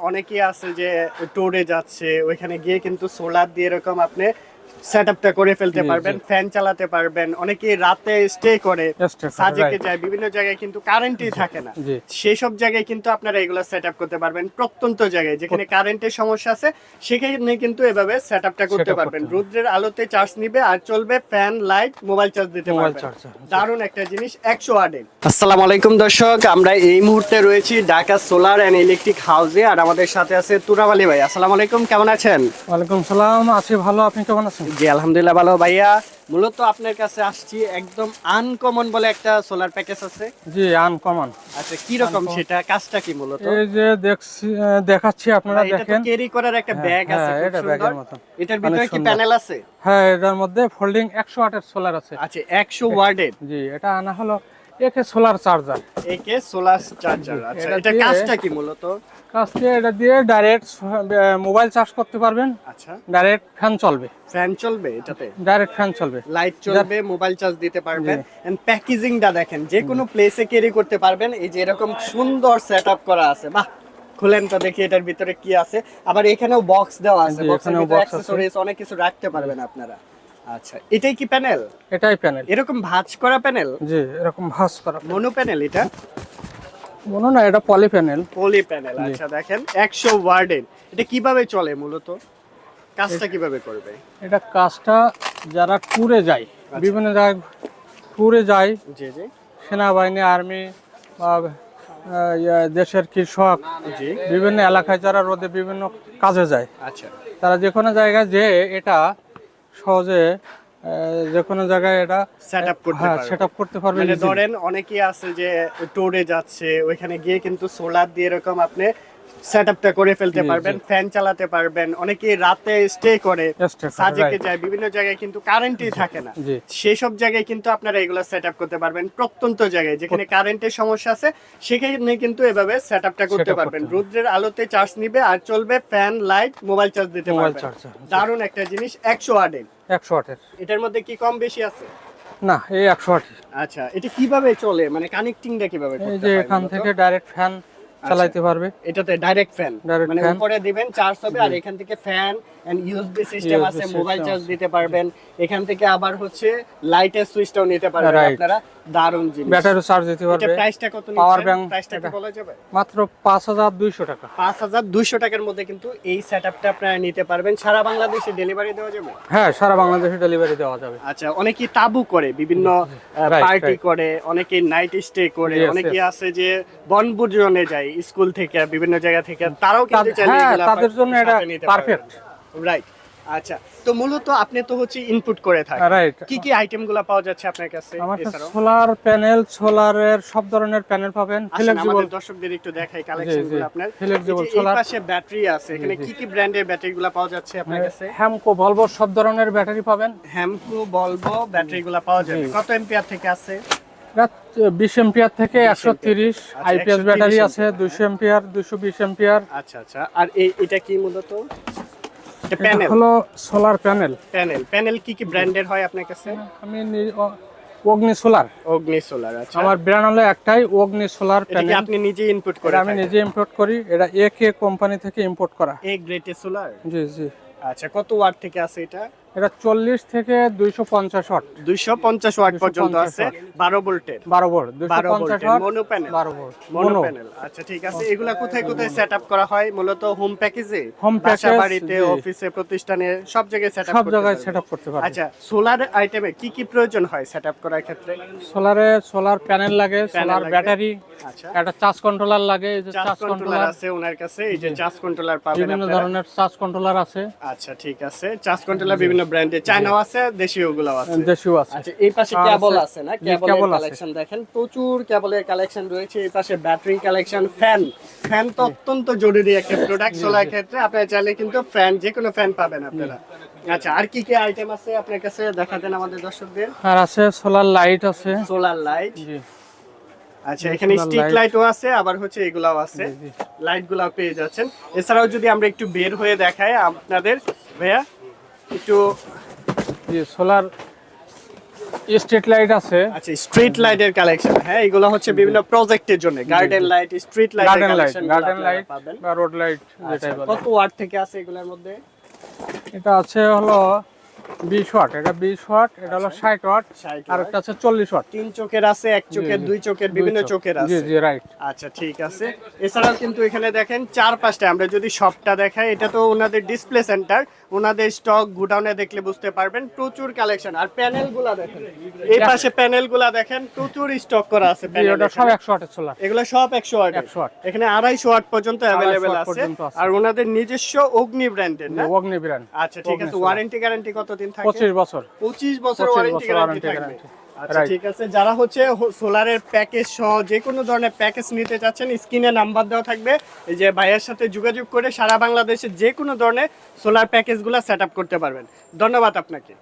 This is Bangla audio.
অনেকেই আছে যে ট্যুরে যাচ্ছে ওইখানে গিয়ে কিন্তু সোলার দিয়ে এরকম আপনি সেটআপটা করে ফেলতে পারবেন ফ্যান চালাতে পারবেন অনেকেই রাতে স্টে করে সাজেকে যায় বিভিন্ন জায়গায় কিন্তু কারেন্টই থাকে না। সেই সব জায়গায় কিন্তু আপনারা এগুলো সেটআপ করতে পারবেন প্রত্যন্ত জায়গায় যেখানে কারেন্টের সমস্যা আছে সেখানে কিন্তু এভাবে সেটআপটা করতে পারবেন। রুদ্রের আলোতে চার্জ নিবে আর চলবে ফ্যান লাইট মোবাইল চার্জ দিতে পারবেন। দারুণ একটা জিনিস একশো ওয়াটের আসসালামু আলাইকুম দর্শক আমরা এই মুহূর্তে রয়েছি ঢাকা সোলার অ্যান্ড ইলেকট্রিক হাউসে আর আমাদের সাথে আছে তুরাব আলী ভাই। আসসালামু আলাইকুম কেমন আছেন? ওয়ালাইকুম সালাম আছি ভালো আপনি কেমন আছেন? জি আলহামদুলিল্লাহ ভালো। ভাইয়া মূলত আপনার কাছে আসছি একদম আনকমন বলে একটা সোলার প্যাকেজ আছে। জি আনকমন আচ্ছা কি রকম সেটা? কাজটা কি মূলত? এই যে দেখছি দেখাচ্ছি আপনারা এটা তো ক্যারি করার একটা ব্যাগ আছে হ্যাঁ, এটা ব্যাগের মতন। এটার ভিতরে কি প্যানেল আছে? হ্যাঁ এটার মধ্যে ফোল্ডিং একশো ওয়াটের সোলার আছে। আচ্ছা একশো ওয়ার্ডের জি এটা আনা হলো একে সোলার চার্জার একে সোলার চার্জার আচ্ছা এটা কাজটা কি মূলত? কাজকে এটা দিয়ে ডাইরেক্ট মোবাইল চার্জ করতে পারবেন। আচ্ছা। ডাইরেক্ট ফ্যান চলবে। ফ্যান চলবে এটাতে? ডাইরেক্ট ফ্যান চলবে। লাইট চলবে মোবাইল চার্জ দিতে পারবেন। এন্ড প্যাকেজিংটা দেখেন যে কোনো প্লেসে ক্যারি করতে পারবেন। এই যে এরকম সুন্দর সেটআপ করা আছে। বাহ! খুলেন তো দেখি এটার ভিতরে কি আছে। আবার এখানেও বক্স দেওয়া আছে। বক্সের ভিতরে অ্যাকসেসরিজ অনেক কিছু রাখতে পারবেন আপনারা। আচ্ছা এটাই কি প্যানেল? এটাই প্যানেল। এরকম ভাঁজ করা প্যানেল? জি এরকম ভাস করা মনো প্যানেল এটা? মনে না এটা পলি প্যানেল। পলি প্যানেল আচ্ছা দেখেন একশো ওয়ার্ডের। এটা কীভাবে চলে মূলত? কাজটা কীভাবে করবে? এটা কাজটা যারা ট্যুরে যায় আচ্ছা। বিভিন্ন জায়গায় ট্যুরে যায় জি জি। সেনাবাহিনী আর্মি বা দেশের কৃষক বিভিন্ন এলাকায় যারা রোদে বিভিন্ন কাজে যায় আচ্ছা। তারা যে কোনো জায়গায় যে এটা সহজে যে কোনো জায়গায় এটা সেট আপ করতে হ্যাঁ পারবে। সেট আপ করতে পারবে মানে ধরেন অনেকেই আছে যে ট্যুরে যাচ্ছে ওইখানে গিয়ে কিন্তু সোলার দিয়ে এরকম আপনি সেটআপটা করে ফেলতে পারবেন ফ্যান চালাতে পারবেন অনেকেই রাতে স্টে করে সাজেকে যায় বিভিন্ন জায়গায় কিন্তু কারেন্টই থাকে না। সেই সব জায়গায় কিন্তু আপনারা এগুলো সেটআপ করতে পারবেন প্রত্যন্ত জায়গায় যেখানে কারেন্টের সমস্যা আছে সেখানে কিন্তু এভাবে সেটআপটা করতে পারবেন। করতে রুদ্রের আলোতে চার্জ নিবে আর চলবে ফ্যান লাইট মোবাইল চার্জ দিতে পারবেন। দারুণ একটা জিনিস একশো ওয়াটের একশো ওয়াটের এটার মধ্যে কি কম বেশি আছে? না এই একশো ওয়াটের আচ্ছা এটা কীভাবে চলে? মানে কানেক্টিংটা কীভাবে এই যে এখান থেকে ডাইরেক্ট ফ্যান চালাইতে পারবে। এটাতে ডাইরেক্ট ফ্যান মানে উপরে দিবেন চার্জ হবে আর এখান থেকে ফ্যান এন্ড ইউএসবি সিস্টেম আছে মোবাইল চার্জ দিতে পারবেন। এখান থেকে আবার হচ্ছে লাইটের সুইচটাও নিতে পারবেন আপনারা। দারুণ জিনিস। ব্যাটারি চার্জ দিতে এটা প্রাইসটা কত নিচ্ছেন? bank প্রাইসটা কি বলা যাবে? মাত্র পাঁচ হাজার দুইশো টাকা। পাঁচ হাজার দুইশো টাকার মধ্যে কিন্তু এই সেটআপটা আপনারা নিতে পারবেন। সারা বাংলাদেশে ডেলিভারি দেওয়া যাবে? হ্যাঁ সারা বাংলাদেশে ডেলিভারি দেওয়া যাবে। আচ্ছা অনেকেই তাবু করে বিভিন্ন পার্টি করে অনেকে নাইট স্টে করে Yes, অনেকে আছে যে বনভোজনে যায়। স্কুল থেকে বিভিন্ন জায়গা থেকে তারাও কিন্তু তাদের- চাইলে হ্যাঁ তাদের জন্য এটা। পারফেক্ট রাইট আচ্ছা তো মূলত আপনি তো হচ্ছে ইনপুট করে থাকেন। রাইট কি কি আইটেমগুলা পাওয়া যাচ্ছে আপনার কাছে আমার সোলার প্যানেল সোলারের সব ধরনের প্যানেল পাবেন। ফ্লেক্সিবল দর্শকদের একটু দেখাই আপনার। এই solar। পাশে ব্যাটারি আছে এখানে। কি কি ব্র্যান্ডের ব্যাটারি গুলা পাওয়া যাচ্ছে আপনার কাছে? হ্যামকো ভলভো সব ধরনের ব্যাটারি পাবেন। হ্যামকো বলব ব্যাটারি গুলা পাওয়া যাবে। কত এম্পিয়ার থেকে আছে? বিশ এম্পিয়ার থেকে একশো তিরিশ আচ্ছা, আইপিএস ব্যাটারি আছে দুইশো এম্পিয়ার দুইশো বিশ এম্পিয়ার। আচ্ছা আচ্ছা। আর এই এটা কি মূলত? প্যানেল। হলো সোলার প্যানেল। প্যানেল। প্যানেল কি কি ব্র্যান্ডের হয় আপনার কাছে? আমি অগ্নি সোলার। অগ্নি সোলার আচ্ছা। আমার ব্র্যান্ড হলো একটাই অগ্নি সোলার প্যানেল। আপনি নিজে ইনপুট করে আমি নিজে ইম্পোর্ট করি। এটা এ কে কোম্পানি থেকে ইম্পোর্ট করা। এ গ্রেটে সোলার জি জি। আচ্ছা কত ওয়াট থেকে আছে এটা? এটা চল্লিশ থেকে দুইশো পঞ্চাশ ওয়াট দুইশো পঞ্চাশ ওয়াট পর্যন্ত আছে ভোল্টের। ভোল্ট ওয়াট মনো প্যানেল বারো ভোল্ট। মনো প্যানেল আচ্ছা ঠিক আছে এগুলা কোথায় কোথায় করা হয়? মূলত হোম প্যাকেজে বাসা package, বাড়িতে অফিসে প্রতিষ্ঠানে সব জায়গায় সব জায়গায় করতে পারবে আচ্ছা সোলার আইটেমে কি কি প্রয়োজন হয় করার ক্ষেত্রে? সোলারে সোলার প্যানেল লাগে সোলার ব্যাটারি আচ্ছা। একটা চার্জ কন্ট্রোলার লাগে এই যে চার্জ কন্ট্রোলার আছে ওনার কাছে এই যে চার্জ কন্ট্রোলার পাবেন বিভিন্ন ধরনের চার্জ কন্ট্রোলার আছে। আচ্ছা ঠিক আছে। চার্জ কন্ট্রোলার বিভিন্ন ব্র্যান্ডের চায়নাও আছে দেশীয়গুলো আছে। দেশিও আছে। আচ্ছা এই পাশে কেবল আছে- না? আছে। কালেকশন দেখেন প্রচুর কেবলের কালেকশন রয়েছে। এই পাশে ব্যাটারি কালেকশন ফ্যান ফ্যান তো অত্যন্ত জরুরি একটা প্রোডাক্ট সোলার ক্ষেত্রে। আপনারা চাইলে কিন্তু ফ্যান যে কোনো ফ্যান পাবেন আপনারা। আচ্ছা আর কি কি আইটেম আছে আপনার কাছে? দেখাতেন আমাদের দর্শকদের। আর আছে সোলার লাইট আছে। সোলার লাইট জি। আচ্ছা এখানে light। লাইটও আছে আবার হচ্ছে এগুলাও আছে। জি, জি। লাইট গুলাও পেয়ে যাচ্ছেন। এছাড়াও যদি আমরা একটু বের হয়ে দেখাই আপনাদের ভাইয়া। একটু সোলার স্ট্রিট লাইট আছে। আচ্ছা স্ট্রিট লাইটের কালেকশন। হ্যাঁ এগুলো হচ্ছে বিভিন্ন প্রজেক্টের জন্য। Garden light street light garden light garden light বা রোড লাইট যেটাই আচ্ছা, বলে কত ওয়াট থেকে আছে এগুলোর মধ্যে? এটা আছে হলো বিশ ওয়াট এটা বিশ ওয়াট এটা হলো ষাট ওয়াট আর একটা আছে চল্লিশ ওয়াট। তিন চোখের আছে এক চোখের দুই চোখের বিভিন্ন চোখের আছে। জি রাইট আচ্ছা ঠিক আছে। এছাড়াও কিন্তু এখানে দেখেন চার পাঁচটা আমরা যদি শপটা দেখাই এটা তো ওনাদের ডিসপ্লে সেন্টার ওনাদের স্টক গোডাউনে দেখলে বুঝতে পারবেন প্রচুর কালেকশন আর প্যানেলগুলা দেখেন এই পাশে প্যানেলগুলা দেখেন প্রচুর স্টক করা আছে প্যানেল সব একশো ওয়াটের সোলার এগুলো সব একশো ওয়াট 100 ওয়াট। এখানে আড়াইশো ওয়াট পর্যন্ত ওয়াট আছে। আর ওনাদের নিজস্ব অগ্নি ব্র্যান্ডের না? অগ্নি ব্র্যান্ড আচ্ছা ঠিক আছে। ওয়ারেন্টি গ্যারান্টি কতদিন থাকে? পঁচিশ বছর। পঁচিশ বছর ওয়ারেন্টি গ্যারান্টি থাকবে। আচ্ছা ঠিক আছে। যারা হচ্ছে সোলারের প্যাকেজ সহ যে কোনো ধরনের প্যাকেজ নিতে চাচ্ছেন স্ক্রিনে নাম্বার দেওয়া থাকবে। এই যে ভাইয়ের সাথে যোগাযোগ করে সারা বাংলাদেশে যে কোনো ধরনের সোলার প্যাকেজগুলো সেট আপ করতে পারবেন। ধন্যবাদ আপনাকে।